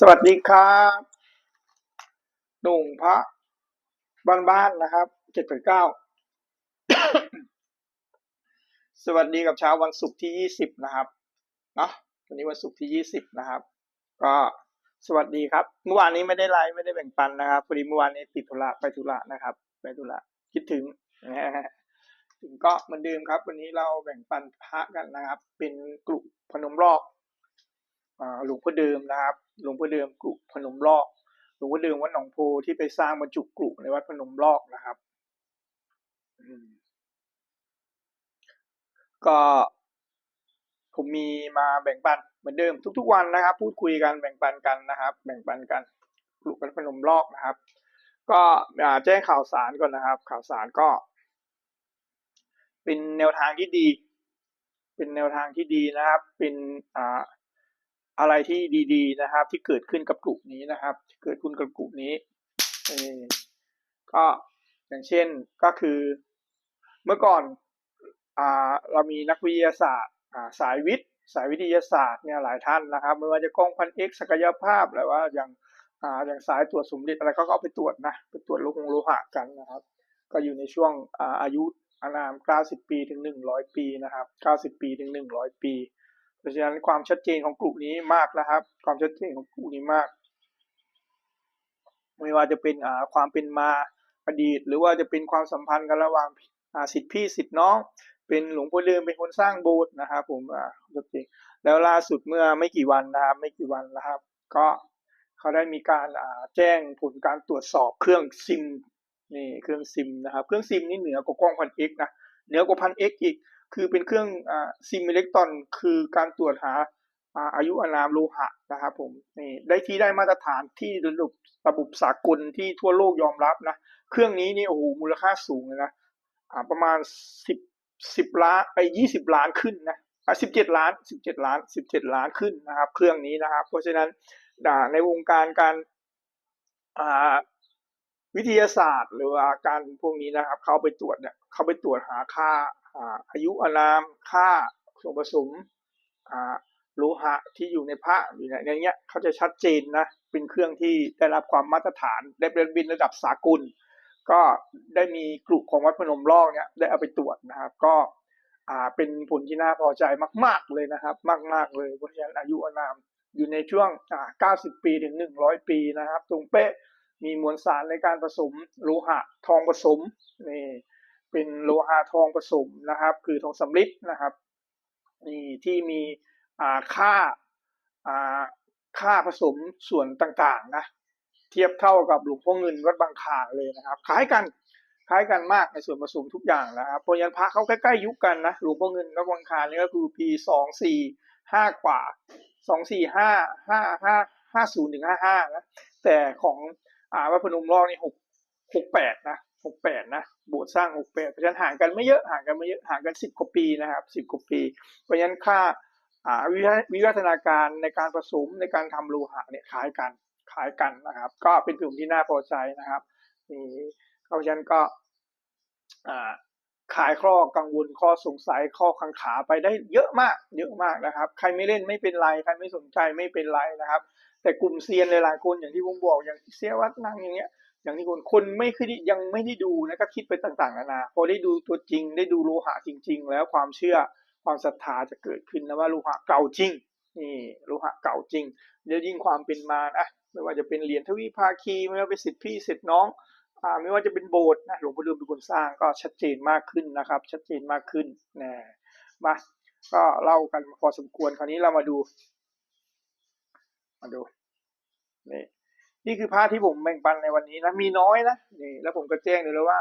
สวัสดีครับหนุ่งพระบ้านๆนะครับเจ็ดแปดเก้าสวัสดีกับเช้าวันศุกร์ที่ยี่สิบนะครับเนาะวันนี้วันศุกร์ที่ยี่สิบนะครับ ก็สวัสดีครับ เมื่อวานนี้ไม่ได้ไลฟ์ไม่ได้แบ่งปันนะครับพอดีเมื่อวานนี้ติดธุระไปธุระนะครับ ไปธุระคิดถึงถึงก็เหมือนเดิมครับ วันนี้เราแบ่งปันพระกันนะครับ เป็นกลุ่มพนมรอก หลวงพ่อเดิมนะครับ หลวงพ่อเดิมกรุพนมลอก หลวงพ่อเดิมวัดหนองโพที่ไปสร้างบรรจุกรุในวัดพนมลอกนะครับก็ผมมีมาแบ่งปันเหมือนเดิมทุก ๆ วันนะครับ พูดคุยกันแบ่งปันกันนะครับ แบ่งปันกันกรุวัดพนมลอกนะครับ ก็แจ้งข่าวสารก่อนนะครับ ข่าวสารก็ เป็นแนวทางที่ดี เป็นแนวทางที่ดีนะครับ เป็น อะไรที่ดีๆนะครับ ที่เกิดขึ้นกับกลุ่มนี้นะครับ เกิดขึ้นกับกลุ่มนี้เอก็อย่างเช่นก็คือเมื่อก่อนอ่าเรามีนักวิทยาศาสตร์อ่าสายวิทย์ สายวิทยาศาสตร์เนี่ยหลายท่านนะครับไม่ว่าจะกล้องพันเอกศักยภาพหรือว่าอย่างอ่าอย่างสายตรวจสมเด็จอะไรก็เอาไปตรวจนะไปตรวจโลหะโลหะกันนะครับ ก็อยู่ในช่วงอ่าอายุอานาม 90 ปีถึง 100 ปีนะครับ 90 ปีถึง 100 ปี เพราะฉะนั้นความชัดเจนของกลุ่มนี้มากนะครับ ความชัดเจนของกลุ่มนี้มาก ไม่ว่าจะเป็นอ่าความเป็นมาอดีต หรือว่าจะเป็นความสัมพันธ์กันระหว่างอ่าสิทธิพี่สิทธิน้อง เป็นหลวงพ่อเดิมเป็นคนสร้างโบสถ์นะครับผมอ่าชัดเจนแล้วล่าสุดเมื่อไม่กี่วันนะครับ ไม่กี่วันนะครับ ก็เขาได้มีการอ่าแจ้งผลการตรวจสอบเครื่องซิมนี่เครื่องซิมนะครับ เครื่องซิมนี่เหนือกว่ากล้องพันเอ็กนะเหนือกว่าพันเอ็กอีก คือเป็นเครื่องซิมอิเล็กตรอนคือการตรวจหาอาอายุอานามโลหะนะครับผมนี่ได้ที่ได้มาตรฐานที่ระดับระบบสากลที่ทั่วโลกยอมรับนะเครื่องนี้นี่โอ้โหมูลค่าสูงเลยนะประมาณสิบสิบล้านไปยี่สิบล้านขึ้นนะสิบเจ็ดล้านสิบเจ็ดล้านสิบเจ็ดล้านขึ้นนะครับ เครื่องนี้นะครับ เพราะฉะนั้นอ่าในวงการการวิทยาศาสตร์ หรือว่าการพวกนี้นะครับ เขาไปตรวจเนี่ยเขาไปตรวจหาค่า อายุอานาม ค่าส่วนผสมโลหะที่อยู่ในพระอยู่ในนเนี้ยเขาจะชัดเจนนะ เป็นเครื่องที่ได้รับความมาตรฐาน ได้เป็นบินระดับสากล ก็ได้มีกลุ่มของวัดพนมลอกเนี่ยได้เอาไปตรวจนะครับ ก็อ่าเป็นผลที่น่าพอใจมาก ๆเลยนะครับ มาก ๆ เลยเพราะฉะนั้นอายุอานามอยู่ในช่วงอ่า90 ปีถึง 100 ปีนะครับ ตรงเป๊ะมีมวลสารในการผสมโลหะ ทองผสมนี่ เป็นโลหะทองผสมนะครับ คือทองสำริดนะครับนี่ที่มีค่าค่าผสมส่วนต่างๆนะเทียบเท่ากับหลวงพ่อเงินวัดบางคลาเลยนะครับคล้ายกันคล้ายกันมากในส่วนผสมทุกอย่างนะครับเพราะยันพระเขาใกล้ๆยุคกันนะหลวงพ่อเงินวัดบางคลานนี่ก็คือปีสองสี่ห้ากว่าสองสี่ห้าห้าห้าห้าศูนย์ถึงห้าห้านะแต่ของอ่าวัดพนมรอกนี่หกหกแปดนะ หกแปดนะโบสถ์สร้างหกแปดเพราะฉะนั้นห่างกันไม่เยอะห่างกันไม่เยอะห่างกันสิบกว่าปีนะครับสิบกว่าปี เพราะฉะนั้นค่าวิวัฒวิวัฒนาการในการผสมในการทำโลหะเนี่ยคล้ายกันคล้ายกันนะครับ ก็เป็นกลุ่มที่น่าพอใจนะครับนี่เพราะฉะนั้นก็ขายข้อกังวลข้อสงสัยข้อกังขาไปได้เยอะมาก เยอะมากนะครับ ใครไม่เล่นไม่เป็นไรใครไม่สนใจไม่เป็นไรนะครับ แต่กลุ่มเซียนหลายๆคนอย่างที่ผมบอกอย่างเสียวัดนั่งอย่างเงี้ย อย่างที่คนคนไม่เคยได้ยังไม่ได้ดูนะก็คิดไปต่างๆนานาพอได้ดูตัวจริงได้ดูโลหะจริง ๆ แล้วความเชื่อความศรัทธาจะเกิดขึ้นนะว่าโลหะเก่าจริงนี่โลหะเก่าจริงเดี๋ยวยิ่งความเป็นมานะไม่ว่าจะเป็นเหรียญทวีภาคีไม่ว่าเป็นสิทธิพี่สิทธิน้องอ่าไม่ว่าจะเป็นโบสถ์นะหลวงพ่อเดิมเป็นคนสร้างก็ชัดเจนมากขึ้นนะครับ ชัดเจนมากขึ้นนะมาก็เล่ากันพอสมควรคราวนี้เรามาดู มาดูนี่ นี่คือพระที่ผมแบ่งปันในวันนี้นะมีน้อยนะนี่แล้วผมก็แจ้งเลยแล้วว่า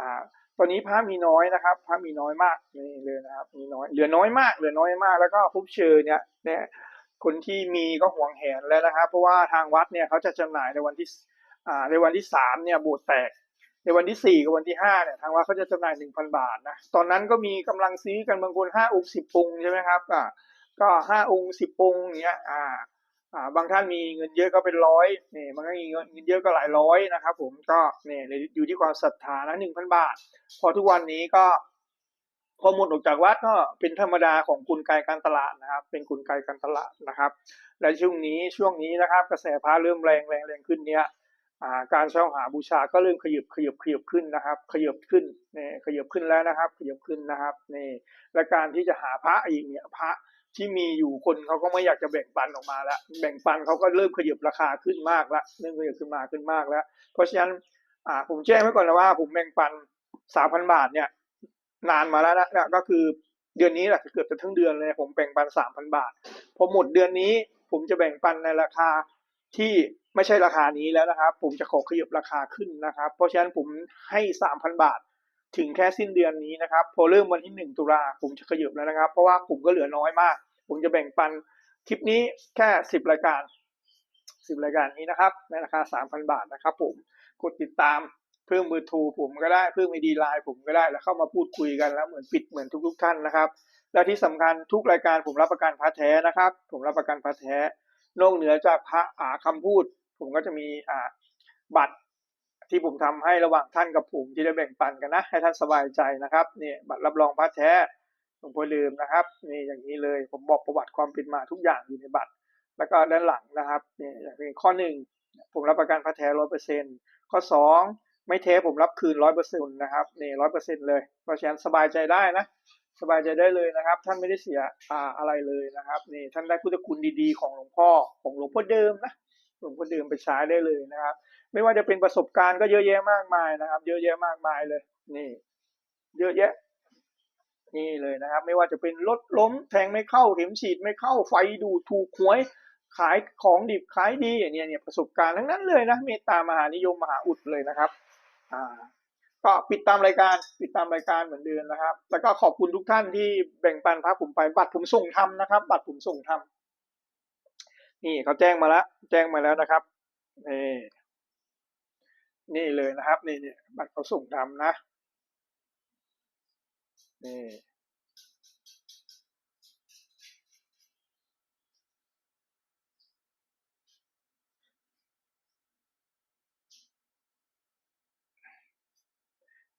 อ่า ตอนนี้พระมีน้อยนะครับ พระมีน้อยมากนี่เลยนะครับ มีน้อยเหลือน้อยมากเหลือน้อยมาก แล้วก็ผู้เชิญเนี่ยเนี่ยคนที่มีก็ห่วงแหนแล้วนะครับ เพราะว่าทางวัดเนี่ยเขาจะจำหน่ายในวันที่ อ่า ในวันที่สามเนี่ยโบสถ์แตกในวันที่สี่กับวันที่ห้าเนี่ยทางวัดเขาจะจำหน่ายหนึ่งพันบาทนะตอนนั้นก็มีกำลังซื้อกันบางคนห้าองค์สิบองค์ใช่ไหมครับอ่าก็ห้าองค์สิบองค์เงี้ยอ่า อ่าบางท่านมีเงินเยอะก็เป็นร้อยเนี่ยบางท่านมีเงินเยอะก็หลายร้อยนะครับ ผมก็เนี่ยอยู่ที่ความศรัทธานะหนึ่งพันบาท พอทุกวันนี้ก็พอหมดออกจากวัดก็เป็นธรรมดาของกลไกการตลาดนะครับ เป็นกลไกการตลาดนะครับ และช่วงนี้ช่วงนี้นะครับ กระแสพระเริ่มแรงแรงแรงขึ้นเนี้ยอ่าการเช่าหาบูชาก็เริ่มขยับขยับขยับขึ้นนะครับ ขยับขึ้นเนี่ยขยับขึ้นแล้วนะครับ ขยับขึ้นนะครับนี่และการที่จะหาพระอีกเนี่ยพระ ที่มีอยู่คนเขาก็ไม่อยากจะแบ่งปันออกมาแล้วแบ่งปันเขาก็เริ่มขยับราคาขึ้นมากแล้วเริ่มขยับขึ้นมาขึ้นมากแล้ว เพราะฉะนั้นอ่าผมแจ้งไว้ก่อนนะว่า ผมแบ่งปันสามพันบาทเนี่ย นานมาแล้วนะก็คือเดือนนี้แหละเกือบจะทั้งเดือนเลยผมแบ่งปันสามพันบาทพอหมดเดือนนี้ ผมจะแบ่งปันในราคาที่ไม่ใช่ราคานี้แล้วนะครับ ผมจะขอขยับราคาขึ้นนะครับ เพราะฉะนั้นผมให้สามพันบาท ถึงแค่สิ้นเดือนนี้นะครับ พอเริ่มวันที่หนึ่งตุลาผมจะขยับแล้วนะครับ เพราะว่าผมก็เหลือน้อยมาก ผมจะแบ่งปันคลิปนี้แค่สิบรายการสิบรายการนี้นะครับในราคาสามพันบาทนะครับ ผมกดติดตามเพิ่มเบอร์โทรผมก็ได้เพิ่มไอดีไลน์ผมก็ได้แล้วเข้ามาพูดคุยกันแล้วเหมือนปิดเหมือนทุก ๆ ท่านนะครับ และที่สำคัญทุกรายการผมรับประกันพระแท้นะครับ ผมรับประกันพระแท้นอกเหนือจากพระอาคำพูด ผมก็จะมีอ่าบัตร ที่ผมทำให้ระหว่างท่านกับผมที่ได้แบ่งปันกันนะ ให้ท่านสบายใจนะครับนี่บัตรรับรองพระแท้หลวงพ่อลืมนะครับนี่อย่างนี้เลยผมบอกประวัติความเป็นมาทุกอย่างอยู่ในบัตร แล้วก็ด้านหลังนะครับนี่อย่างนี้ข้อหนึ่งผมรับประกันพระแท้ร้อยเปอร์เซ็นต์ข้อสองไม่เทผมรับคืนร้อยเปอร์เซ็นต์นะครับนี่ร้อยเปอร์เซ็นต์เลยเพราะฉะนั้นสบายใจได้นะสบายใจได้เลยนะครับ ท่านไม่ได้เสียออะไรเลยนะครับนี่ท่านได้พุทธคุณดีๆ ของหลวงพ่อของหลวงพ่อเดิมนะ หลวงพ่อเดิมไปใช้ได้เลยนะครับ ไม่ว่าจะเป็นประสบการณ์ก็เยอะแยะมากมายนะครับ เยอะแยะมากมายเลย นี่ เยอะแยะ นี่เลยนะครับ ไม่ว่าจะเป็นรถล้มแทงไม่เข้าเข็มฉีดไม่เข้าไฟดูดถูกหวยขายของดิบขายดีอย่างเนี้ยเนี่ยประสบการณ์ทั้งนั้นเลยนะเมตตามหานิยมมหาอุดเลยนะครับอ่าก็ปิดตามรายการปิดตามรายการเหมือนเดิมนะครับ แล้วก็ขอบคุณทุกท่านที่แบ่งปันพระผมไปบัตรผมส่งทำนะครับ บัตรผมส่งทำ นี่เขาแจ้งมาแล้วแจ้งมาแล้วนะครับนี่นี่เลยนะครับนี่นี่บัตรเขาส่งทำนะนี่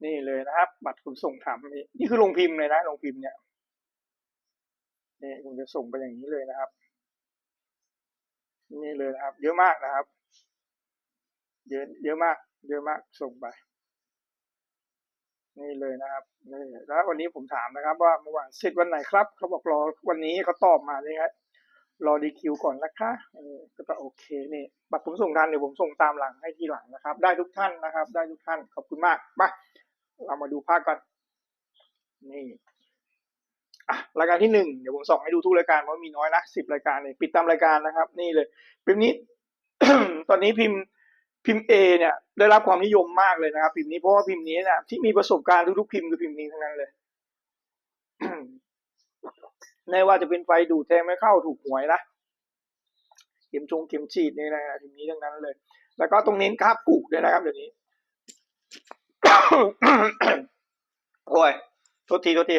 นี่เลยนะครับ บัตรผมส่งทำนี่นี่คือลงพิมพ์เลยนะลงพิมพ์เนี่ยนี่ผมจะส่งไปอย่างนี้เลยนะครับ นี่เลยนะครับ เยอะมากนะครับ เยอะเยอะมาก เยอะมากส่งไป นี่เลยนะครับนี่แล้ววันนี้ผมถามนะครับ ว่าเมื่อวานเสร็จวันไหนครับ เขาบอกรอวันนี้เขาตอบมาเลยครับรอดีคิวก่อนนะคะเออก็จะโอเคนี่บัตรผมส่งทันเดี๋ยวผมส่งตามหลังให้ทีหลังนะครับ ได้ทุกท่านนะครับ ได้ทุกท่านขอบคุณมากมาเรามาดูภาคกันนี่ รายการที่หนึ่งเดี๋ยวผมส่งให้ดูทุกรายการเพราะมีน้อยนะสิบรายการเนี่ยปิดตามรายการนะครับ นี่เลยพิมพ์นี้ ตอนนี้พิมพ์พิมพ์ A เนี่ยได้รับความนิยมมากเลยนะครับพิมพ์นี้เพราะว่าพิมพ์นี้เนี่ยที่มีประสบการณ์ทุกๆพิมพ์คือพิมพ์นี้ทั้งนั้นเลยไม่ว่าจะเป็นไฟดูดแทงไม่เข้าถูกหวยนะเข็มชงเข็มฉีดนี่นะพิมพ์นี้ทั้งนั้นเลย แล้วก็ตรงเน้นคาบกุด้วยนะครับเดี๋ยวนี้โอ้ยโทษทีโทษที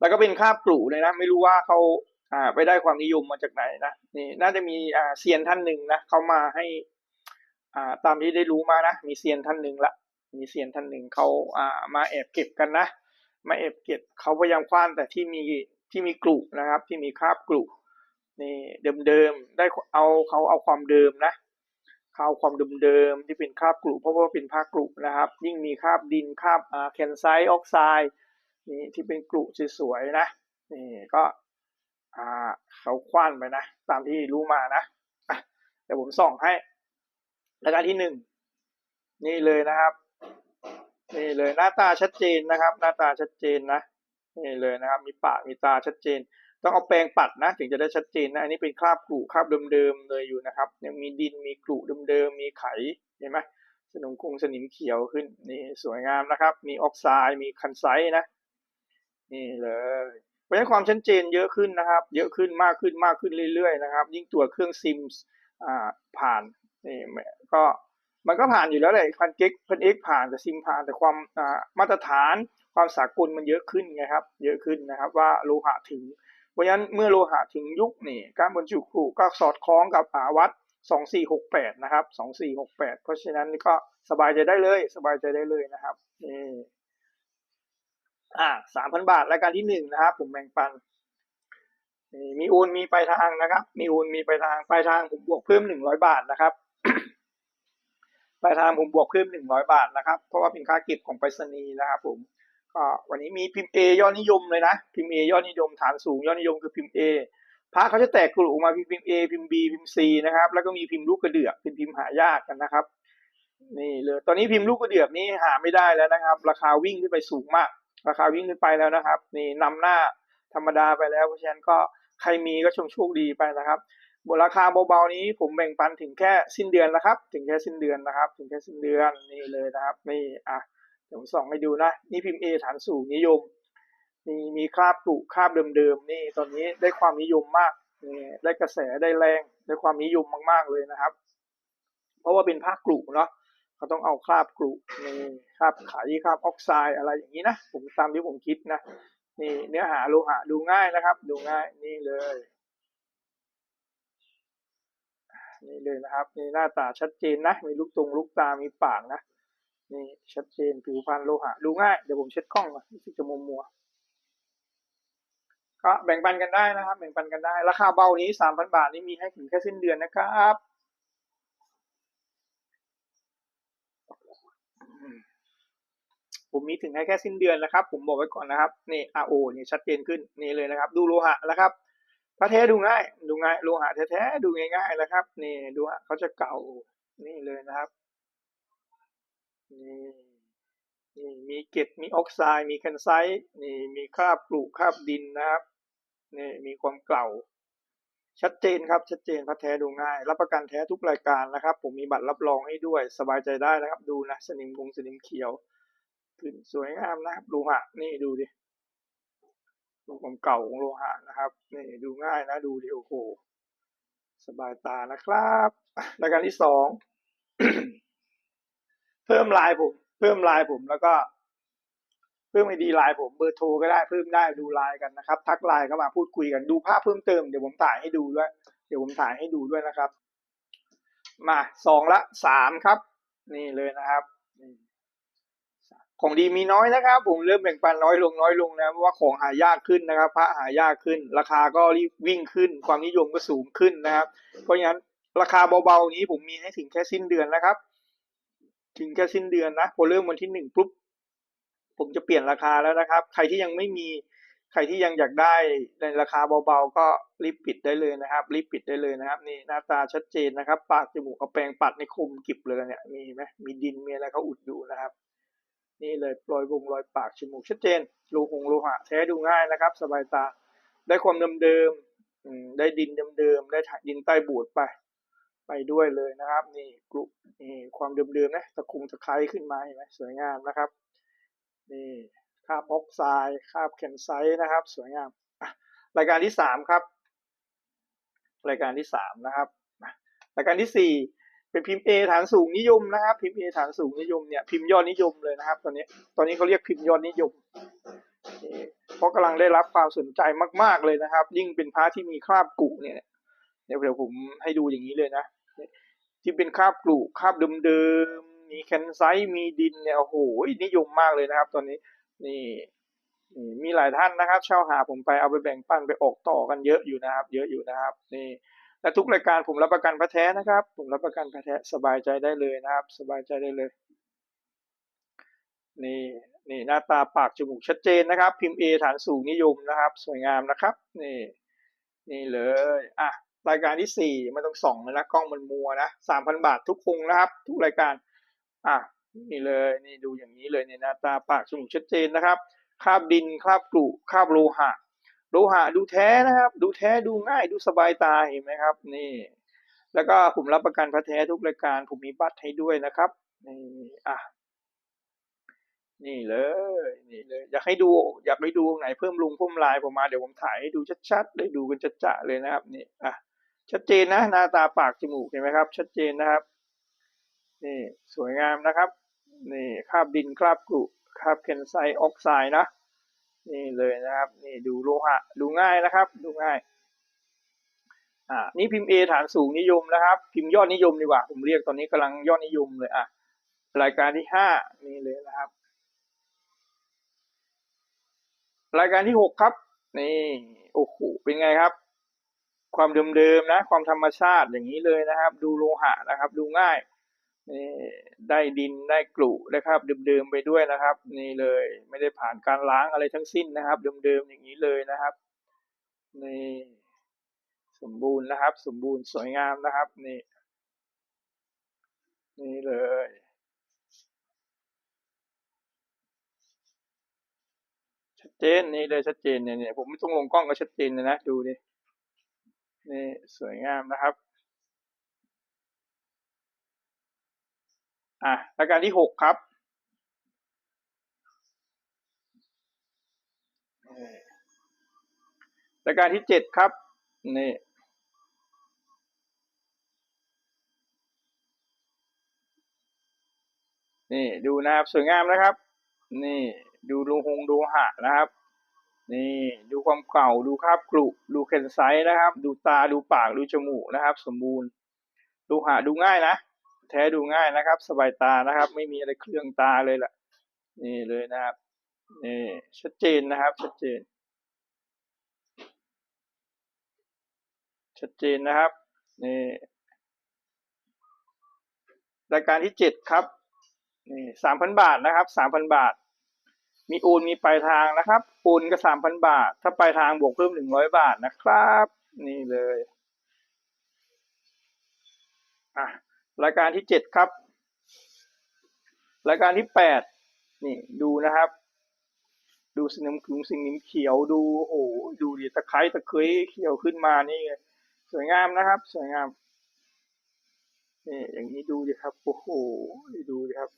แล้วก็เป็นคาบกลุ่เลยนะ ไม่รู้ว่าเขาอ่าไปได้ความนิยมมาจากไหนนะนี่น่าจะมีอ่าเซียนท่านหนึ่งนะเขามาให้ อ่าตามที่ได้รู้มานะมีเซียนท่านหนึ่งละมีเซียนท่านหนึ่งเขาอ่ามาแอบเก็บกันนะมาแอบเก็บเขาพยายามคว้านแต่ที่มีที่มีกลุ่นะครับ ที่มีคาบกลุ่นี่เดิมๆได้เอาเขาเอาความเดิมนะเขาเอาความเดิมๆที่เป็นคาบกลุ่เพราะว่าเป็นภาคกลุ่นะครับ ยิ่งมีคาบดินคาบอ่าแคนไซต์ออกไซด์ นี่ที่เป็นกลุ่สวยๆนะนี่ก็อ่าเขาคว้านไปนะ ตามที่รู้มานะอะเดี๋ยวผมส่องให้รายการที่หนึ่งนี่เลยนะครับ นี่เลยหน้าตาชัดเจนนะครับ หน้าตาชัดเจนนะนี่เลยนะครับ มีปากมีตาชัดเจน ต้องเอาแปรงปัดนะ ถึงจะได้ชัดเจนนะอันนี้เป็นคราบกลุ่คราบเดิมๆเลยอยู่นะครับ ยังมีดินมีกลุ่เดิมๆมีไขเห็นไหมสนมคงสนิมเขียวขึ้นนี่สวยงามนะครับ มีออกไซด์มีคันไซต์นะ นี่เลย เพราะฉะนั้นความชัดเจนเยอะขึ้นนะครับ เยอะขึ้นมากขึ้นมากขึ้นเรื่อยๆนะครับ ยิ่งตัวเครื่องซิมอ่าผ่านนี่ก็มันก็ผ่านอยู่แล้วแหละพันเก็กพันเอ็กผ่านแต่ซิมผ่านแต่ความมาตรฐานความสากลมันเยอะขึ้นไงครับ เยอะขึ้นนะครับว่าโลหะถึง เพราะฉะนั้นเมื่อโลหะถึงยุคนี่การบรรจุครูก็สอดคล้องกับอาวัด2468นะครับ2468 เพราะฉะนั้นก็สบายใจได้เลย สบายใจได้เลยนะครับนี่ อ่าสามพันบาทรายการที่หนึ่งนะครับ ผมแบ่งปันนี่มีโอนมีปลายทางนะครับ มีโอนมีปลายทางปลายทางผมบวกเพิ่มหนึ่งร้อยบาทนะครับปลายทางผมบวกเพิ่มหนึ่งร้อยบาทนะครับ เพราะว่าเป็นค่าเก็บของไปรษณีย์นะครับผมก็วันนี้มีพิมพ์ A ยอดนิยมเลยนะ พิมพ์ A ยอดนิยมฐานสูงยอดนิยมคือพิมพ์ A พระเขาจะแตกกลุ่มมาพิมพ์ A พิมพ์ B พิมพ์ C นะครับ แล้วก็มีพิมพ์ลูกกระเดือกเป็นพิมพ์หายากกันนะครับ นี่เลยตอนนี้พิมพ์ลูกกระเดือกนี้หาไม่ได้แล้วนะครับ ราคาวิ่งขึ้นไปสูงมาก ราคาวิ่งขึ้นไปแล้วนะครับ นี่นำหน้าธรรมดาไปแล้ว เพราะฉะนั้นก็ใครมีก็ชงโชคดีไปนะครับบนราคาเบาๆนี้ผมแบ่งปันถึงแค่สิ้นเดือนนะครับ ถึงแค่สิ้นเดือนนะครับ ถึงแค่สิ้นเดือนนี่เลยนะครับ นี่อะเดี๋ยวผมส่องให้ดูนะ นี่พิมพ์ A ฐานสูงนิยมมีมีคราบปลูกคราบเดิมๆนี่ตอนนี้ได้ความนิยมมากนี่ได้กระแสได้แรงได้ความนิยมมากๆเลยนะครับ เพราะว่าเป็นผ้ากลุ่มเนาะ เขาต้องเอาคราบกลุ่นี่คราบไขคราบออกไซด์อะไรอย่างนี้นะ ผมตามที่ผมคิดนะ นี่เนื้อหาโลหะดูง่ายนะครับ ดูง่ายนี่เลย นี่เลยนะครับนี่หน้าตาชัดเจนนะ มีลูกตรงลูกตา มีปากนะ นี่ชัดเจนผิวพรรณโลหะดูง่าย เดี๋ยวผมเช็ดกล้องก่อนรู้สึกจะมัวมัวๆก็แบ่งปันกันได้นะครับ แบ่งปันกันได้ ราคาเบานี้สามพันบาทนี่มีให้ถึงแค่สิ้นเดือนนะครับอืม ผมมีถึงให้แค่สิ้นเดือนนะครับ ผมบอกไว้ก่อนนะครับนี่ RO นี่ชัดเจนขึ้นนี่เลยนะครับ ดูโลหะนะครับพระแท้ดูง่าย ดูง่ายโลหะแท้ๆดูง่ายๆนะครับ นี่ดูฮะเขาจะเก่านี่เลยนะครับนี่นี่มีเกล็ดมีออกไซด์มีแคนไซต์นี่มีคราบปลูกคราบดินนะครับนี่มีความเก่า ชัดเจนครับชัดเจนพระแท้ดูง่าย รับประกันแท้ทุกรายการนะครับ ผมมีบัตรรับรองให้ด้วยสบายใจได้นะครับ ดูนะสนิมคงสนิมเขียว ขึ้นสวยงามนะครับโลหะนี่ดูดิดูความเก่าของโลหะนะครับนี่ดูง่ายนะดูดิโอ้โหสบายตานะครับอะรายการที่สองเพิ่มลน์ผม เพิ่มลน์ผมแล้วก็เพิ่มไอดีไลน์ผมเบอร์โทรก็ได้เพิ่มได้ดูไลน์กันนะครับ ทักไลน์เข้ามาพูดคุยกันดูภาพเพิ่มเติมเดี๋ยวผมถ่ายให้ดูด้วย เดี๋ยวผมถ่ายให้ดูด้วยนะครับ มาสองละสามครับ นี่เลยนะครับ ของดีมีน้อยนะครับ ผมเริ่มแบ่งปันน้อยลงน้อยลงนะเพราะว่าของหายากขึ้นนะครับ พระหายากขึ้น ราคาก็รีบวิ่งขึ้น ความนิยมก็สูงขึ้นนะครับ เพราะฉะนั้นราคาเบาๆนี้ผมมีให้ถึงแค่สิ้นเดือนนะครับ ถึงแค่สิ้นเดือนนะพอเริ่มวันที่หนึ่งปุ๊บผมจะเปลี่ยนราคาแล้วนะครับ ใครที่ยังไม่มีใครที่ยังอยากได้ในราคาเบาๆ ก็รีบปิดได้เลยนะครับ รีบปิดได้เลยนะครับ นี่หน้าตาชัดเจนนะครับ ปากจมูกเอาแปรงปัดในคมกิบเลยเนี่ยมีไหมมีดินมีอะไรเขาอุดอยู่นะครับ นี่เลยรอยวงรอยปากจมูกชัดเจนโลหงโลหะแท้ดูง่ายนะครับ สบายตาได้ความเดิมๆอืมได้ดินเดิมๆได้ดินใต้บูดไป ไปด้วยเลยนะครับ นี่กลุ่มนี่ความเดิมๆนะตะคุงตะไคร้ขึ้นมาเห็นไหมสวยงามนะครับนี่คราบออกไซด์คราบแคนไซต์นะครับ สวยงามรายการที่สามครับ รายการที่สามนะครับ รายการที่สี่ เป็นพิมพ์ A ฐานสูงนิยมนะครับ พิมพ์ A ฐานสูงนิยมเนี่ยพิมพ์ยอดนิยมเลยนะครับ ตอนนี้ตอนนี้เขาเรียกพิมพ์ยอดนิยม เพราะกำลังได้รับความสนใจมาก ๆเลยนะครับ ยิ่งเป็นพระที่มีคราบกุเนี่ยเดี๋ยวเดี๋ยวผมให้ดูอย่างนี้เลยนะ ที่เป็นคราบกลูคราบเดิมๆมีแคนไซต์มีดินเนี่ยโอ้โหนิยมมากเลยนะครับ ตอนนี้นี่นี่มีหลายท่านนะครับเช่าหาผมไปเอาไปแบ่งปันไปออกต่อกันเยอะอยู่นะครับ เยอะอยู่นะครับ นี่ และทุกรายการผมรับประกันพระแท้นะครับ ผมรับประกันพระแท้สบายใจได้เลยนะครับ สบายใจได้เลย นี่นี่หน้าตาปากจมูกชัดเจนนะครับ พิมพ์ A ฐานสูงนิยมนะครับ สวยงามนะครับ นี่ นี่เลยอะรายการที่สี่ไม่ต้องส่องเลยนะกล้องมันมัวนะสามพันบาททุกคงนะครับ ทุกรายการอะนี่เลยนี่ดูอย่างนี้เลยเนี่ยหน้าตาปากจมูกชัดเจนนะครับคราบดินคราบกรุคราบโลหะ โลหะดูแท้นะครับ ดูแท้ดูง่ายดูสบายตาเห็นไหมครับ นี่ แล้วก็ผมรับประกันพระแท้ทุกรายการผมมีบัตรให้ด้วยนะครับนี่อะนี่เลยนี่เลย อยากให้ดู อยากไปดูไหนเพิ่มลุงเพิ่มลายผมมาเดี๋ยวผมถ่ายให้ดูชัดๆได้ดูกันจะๆเลยนะครับนี่อะชัดเจนนะหน้าตาปากจมูกเห็นไหมครับ ชัดเจนนะครับ นี่สวยงามนะครับ นี่คราบดินคราบกรุคราบเคนไซออกไซด์นะ นี่เลยนะครับ นี่ดูโลหะ ดูง่ายนะครับ ดูง่าย อ่า นี่พิมพ์ A ฐานสูงนิยมนะครับ พิมพ์ยอดนิยมดีกว่า ผมเรียกตอนนี้กำลังยอดนิยมเลยอะ รายการที่ห้านี่เลยนะครับ รายการที่หกครับ นี่ โอ้โห เป็นไงครับ ความเดิมๆนะ ความธรรมชาติอย่างนี้เลยนะครับ ดูโลหะนะครับ ดูง่าย นี่ได้ดินได้กลุนะครับเดิมๆไปด้วยนะครับ นี่เลยไม่ได้ผ่านการล้างอะไรทั้งสิ้นนะครับเดิมๆอย่างนี้เลยนะครับนี่สมบูรณ์นะครับ สมบูรณ์สวยงามนะครับนี่นี่เลยชัดเจนนี่เลยชัดเจนเนี่ยเนี่ยผมไม่ต้องลงกล้องก็ชัดเจนเลยนะดูดินี่สวยงามนะครับ อะรายการที่หกครับรายการที่เจ็ดครับ นี่นี่ดูนะครับสวยงามนะครับ นี่ดูดูหงดูหะนะครับ นี่ดูความเก่าดูคราบกรุดูเคนไซนะครับ ดูตาดูปากดูจมูกนะครับ สมบูรณ์ ดูหะดูง่ายนะ แท้ดูง่ายนะครับ สบายตานะครับ ไม่มีอะไรเครื่องตาเลยล่ะ นี่เลยนะครับ นี่ชัดเจนนะครับ ชัดเจน ชัดเจนนะครับ นี่รายการที่เจ็ดครับ นี่สามพันบาทนะครับ สามพันบาท มีโอนมีปลายทางนะครับ โอนก็สามพันบาท ถ้าปลายทางบวกเพิ่มหนึ่งร้อยบาทนะครับ นี่เลย อะ รายการที่เจ็ดครับ รายการที่แปดนี่ดูนะครับ ดูสิ่งน้ำขึงสิ่งนิ้มเขียวดูโอ้ดูดิตะไคร้ตะเคยเขียวขึ้นมานี่ไงสวยงามนะครับ สวยงามนี่อย่างนี้ดูดิครับโอ้โหดูดิครับ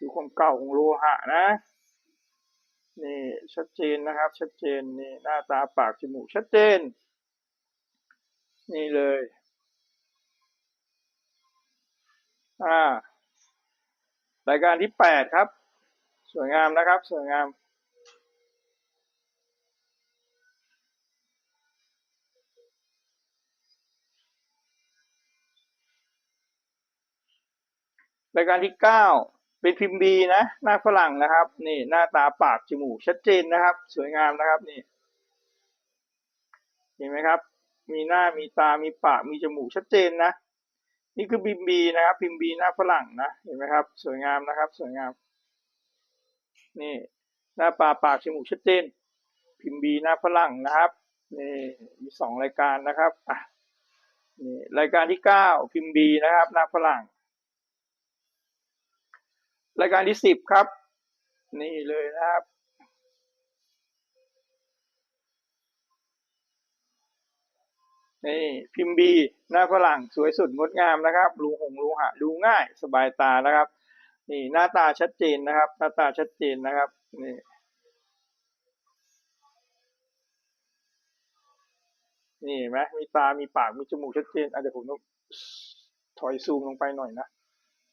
ดูความเก่าของโลหะนะนี่ชัดเจนนะครับ ชัดเจนนี่หน้าตาปากจมูกชัดเจน นี่เลย อ่ารายการที่แปดครับ สวยงามนะครับ สวยงาม รายการที่เก้าเป็นพิมพ์บีนะหน้าฝรั่งนะครับ นี่หน้าตาปากจมูกชัดเจนนะครับ สวยงามนะครับนี่เห็นไหมครับ มีหน้ามีตามีปากมีจมูกชัดเจนนะ นี่คือพิมบีนะครับพิมบีหน้าฝรั่งนะเห็นไหมครับ สวยงามนะครับ สวยงาม นี่หน้าปาปากจมูกชัดเจนพิมบีหน้าฝรั่งนะครับนี่มีสองรายการนะครับอะนี่รายการที่เก้าพิมบีนะครับ หน้าฝรั่ง รายการที่สิบครับ นี่เลยนะครับ นี่พิมพ์บีหน้าฝรั่งสวยสุดงดงามนะครับรูหงรูหะดูง่ายสบายตานะครับ นี่หน้าตาชัดเจนนะครับ หน้าตาชัดเจนนะครับนี่นี่เห็นไหมมีตา มีปาก มีจมูกชัดเจนอะเดี๋ยวผมต้องถอยซูมลงไปหน่อยนะ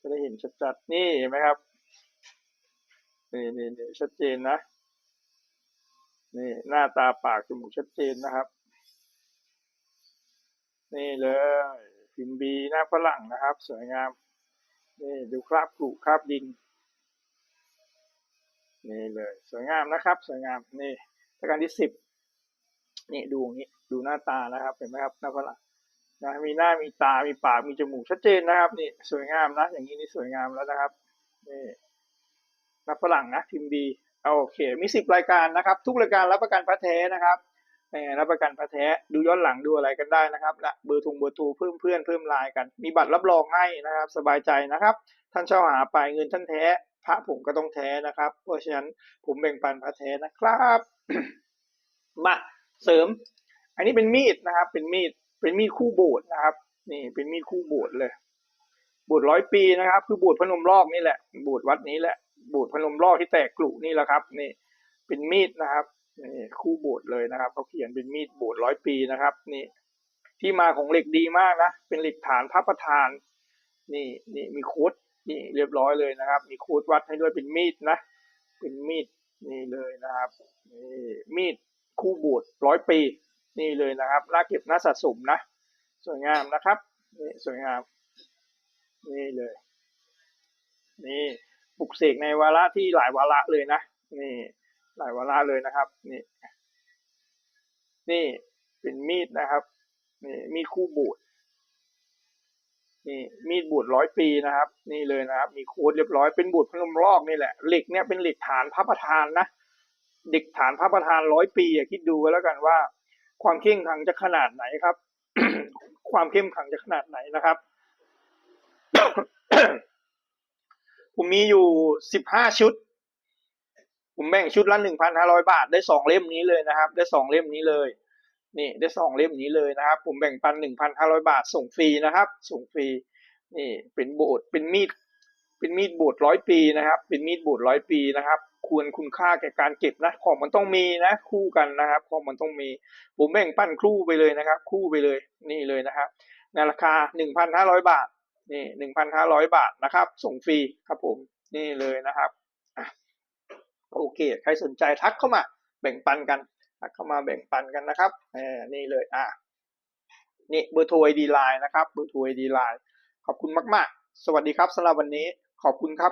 จะได้เห็นชัดๆ นี่เห็นไหมครับนี่นี่ชัดเจนนะ นี่หน้าตาปากจมูกชัดเจนนะครับ นี่เลยพิมพ์บีหน้าฝรั่งนะครับ สวยงาม นี่ดูคราบกรุคราบดิน นี่เลยสวยงามนะครับ สวยงามนี่ประการที่สิบนี่ดูงนี้ดูหน้าตานะครับเห็นไหมครับหน้าฝรั่งนะมีหน้ามีตา มีปาก มีจมูกชัดเจนนะครับนี่สวยงามนะ อย่างนี้นี่สวยงามแล้วนะครับนี่หน้าฝรั่งนะพิมพ์บีโอเค มีสิบรายการนะครับ ทุกรายการรับประกันพระแท้นะครับ รับประกันพระแท้ดูย้อนหลังดูอะไรกันได้นะครับและเบอร์ทงเบอร์ทรเพิ่มเพื่อนเพิ่มไลน์กัน มีบัตรรับรองให้นะครับ สบายใจนะครับ ท่านเช่าหาไปเงินท่านแท้ พระผมก็ต้องแท้นะครับ เพราะฉะนั้นผมแบ่งปันพระแท้นะครับมาเสริม อันนี้เป็นมีดนะครับ เป็นมีดเป็นมีดคู่โบสนะครับ นี่เป็นมีดคู่โบสเลยบสถ์ร้อยปีนะครับ คือบสถ์พนมรอกนี่แหละบสถ์วัดนี้แหละบสถ์พนมรอกที่แตกกลุ่นี่แหละครับ นี่ เป็นมีดนะครับ นี่คู่โบสถ์เลยนะครับเขาเขียนเป็นมีดโบสถ์ร้อยปีนะครับ นี่ ที่มาของเหล็กดีมากนะเป็นเหล็กฐานพระประธาน นี่นี่มีโค้ดนี่เรียบร้อยเลยนะครับ มีโค้ดวัดให้ด้วยเป็นมีดนะเป็นมีดนี่เลยนะครับนี่มีดคู่บสถ์ร้อยปี นี่เลยนะครับน่าเก็บน่าสะสมนะ สวยงามนะครับนี่สวยงาม นี่เลย นี่ปลุกเสกในวาระที่หลายวาระเลยนะ นี่ หลายวาระเลยนะครับ นี่ นี่เป็นมีดนะครับ นี่มีดคู่บูดนี่มีดบูดร้อยปีนะครับ นี่เลยนะครับ มีโค้ดเรียบร้อยเป็นบูดพนมรอกนี่แหละเหล็กเนี่ยเป็นเหล็กฐานพระประธานนะเด็กฐานพระประธานร้อยปีอะคิดดูกันแล้วกันว่า ความเข้มขังจะขนาดไหนครับ ความเข้มขังจะขนาดไหนนะครับ ผมมีอยู่สิบห้าชุด ผมแบ่งชุดละหนึ่งพันห้าร้อยบาทได้สองเล่มนี้เลยนะครับ ได้สองเล่มนี้เลย นี่ได้สองเล่มนี้เลยนะครับ ผมแบ่งปันหนึ่งพันห้าร้อยบาทส่งฟรีนะครับ ส่งฟรี นี่เป็นโบสถ์เป็นมีด เป็นมีดโบสถ์ร้อยปีนะครับ เป็นมีดโบสถ์ร้อยปีนะครับควรคุณค่าแก่การเก็บนะของมันต้องมีนะ คู่กันนะครับของมันต้องมี ผมแบ่งปันคู่ไปเลยนะครับ คู่ไปเลยนี่เลยนะครับในราคาหนึ่งพันห้าร้อยบาทนี่หนึ่งพันห้าร้อยบาทนะครับ ส่งฟรีครับผมนี่เลยนะครับ โอเค ใครสนใจทักเข้ามาแบ่งปันกันทักเข้ามาแบ่งปันกันนะครับเออนี่เลยอะนี่เบอร์โทรไอดีไลน์นะครับเบอร์โทรไอดีไลน์ขอบคุณมาก ๆ สวัสดีครับสำหรับวันนี้ขอบคุณครับ